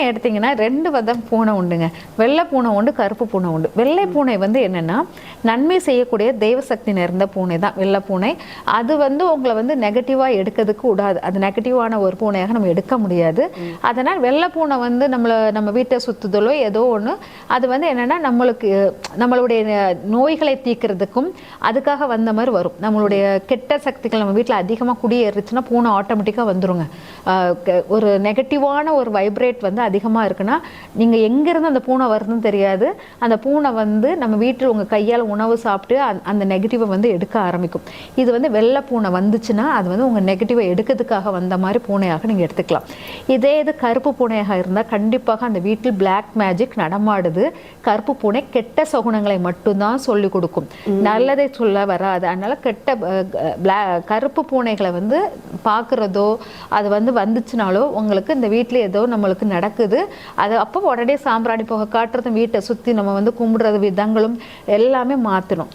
பூனை எடுத்தீங்கன்னா ரெண்டு விதம் பூனை உண்டுங்க. வெள்ளை பூனை உண்டு கருப்பு பூனை உண்டு. வெள்ளை பூனை வந்து என்னென்னா நன்மை செய்யக்கூடிய தெய்வசக்தி நிறைந்த பூனை தான் வெள்ளை பூனை. அது வந்து உங்களை வந்து நெகட்டிவாக எடுக்கிறதுக்கு விடாது அது நெகட்டிவான ஒரு பூனையாக நம்ம எடுக்க முடியாது. அதனால் வெள்ளை பூனை வந்து நம்மளை நம்ம வீட்டை சுற்றுதலோ ஏதோ ஒன்று அது வந்து என்னென்னா நம்மளுக்கு நம்மளுடைய நோய்களை தீர்க்கறதுக்கும் அதுக்காக வந்த மாதிரி வரும். நம்மளுடைய கெட்ட சக்திகள் நம்ம வீட்டில் அதிகமாக குடியேறுச்சுன்னா பூனை ஆட்டோமேட்டிக்காக வந்துருங்க. ஒரு நெகட்டிவான ஒரு வைப்ரேட் வந்து அதிகமாக இருக்குன்னா நீங்கள் எங்கேருந்து அந்த பூனை வருதுன்னு தெரியாது. அந்த பூனை வந்து நம்ம வீட்டில் உங்கள் கையால் உணவு சாப்பிட்டு அந்த- நெகட்டிவை வந்து எடுக்க ஆரம்பிக்கும். இது வந்து வெள்ளை பூனை வந்துச்சுன்னா அது வந்து உங்கள் நெகட்டிவை எடுக்கிறதுக்காக வந்த மாதிரி பூனையாக நீங்கள் எடுத்துக்கலாம். இதே இது கருப்பு பூனையாக இருந்தால் கண்டிப்பாக அந்த வீட்டில் பிளாக் மேஜிக் நடமாடுது. கருப்பு பூனை கெட்ட சகுனங்களை மட்டும்தான் சொல்லி கொடுக்கும். நல்லதை சொல்ல வராது. அதனால கெட்ட கருப்பு பூனைகளை வந்து பார்க்குறதோ அது வந்து வந்துச்சுனாலோ உங்களுக்கு இந்த வீட்டில் ஏதோ நம்மளுக்கு நடக்குது அது அப்போ உடனே சாம்பிராணி போக காட்டுறதும் வீட்டை சுற்றி நம்ம வந்து கும்பிடுறது விதங்களும் எல்லாமே மாற்றணும்